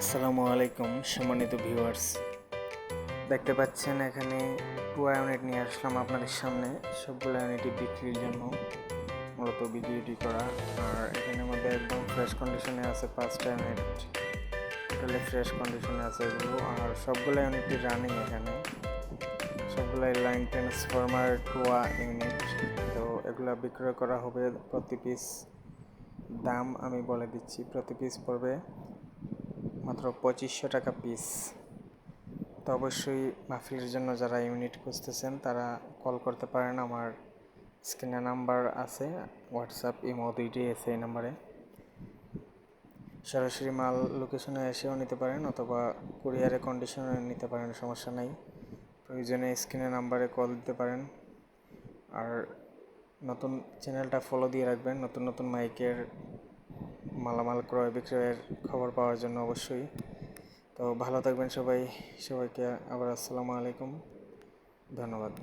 আসসালামু আলাইকুম, সম্মানিত ভিউয়ার্স। দেখতে পাচ্ছেন এখানে টুয়া ইউনিট নিয়ে আসলাম আপনাদের সামনে। সবগুলো ইউনিটই বিক্রির জন্য, মূলত ভিডিওটি করা। আর এখানে মধ্যে একদম ফ্রেশ কন্ডিশনে আছে পাঁচটা ইউনিট। টোটালি ফ্রেশ কন্ডিশনে আছে এগুলো। আর সবগুলো ইউনিটই রানিং এখানে। সবগুলাই লাইন ট্রান্সফরমার টুয়া ইউনিট। তো এগুলো বিক্রয় করা হবে প্রতি পিস দাম আমি বলে দিচ্ছি, প্রতি পিস পড়বে মাত্র পঁচিশশো টাকা পিস তো অবশ্যই মাহফিলের জন্য যারা ইউনিট খুঁজতেছেন, তারা কল করতে পারেন। আমার স্ক্রিনে নাম্বার আছে হোয়াটসঅ্যাপ ইমো দুইটাই আছে এই নাম্বারে সরাসরি মাল লোকেশনে এসেও নিতে পারেন, অথবা কুরিয়ারে কন্ডিশনে নিতে পারেন, সমস্যা নাই। প্রয়োজনে স্ক্রিনে নাম্বারে কল দিতে পারেন। আর নতুন চ্যানেলটা ফলো দিয়ে রাখবেন, নতুন নতুন মাইকের মালামাল ক্রয় বিক্রয়ের খবর পাওয়ার জন্য অবশ্যই। তো ভালো থাকবেন সবাই। সবাইকে আবার আসসালামু আলাইকুম। ধন্যবাদ।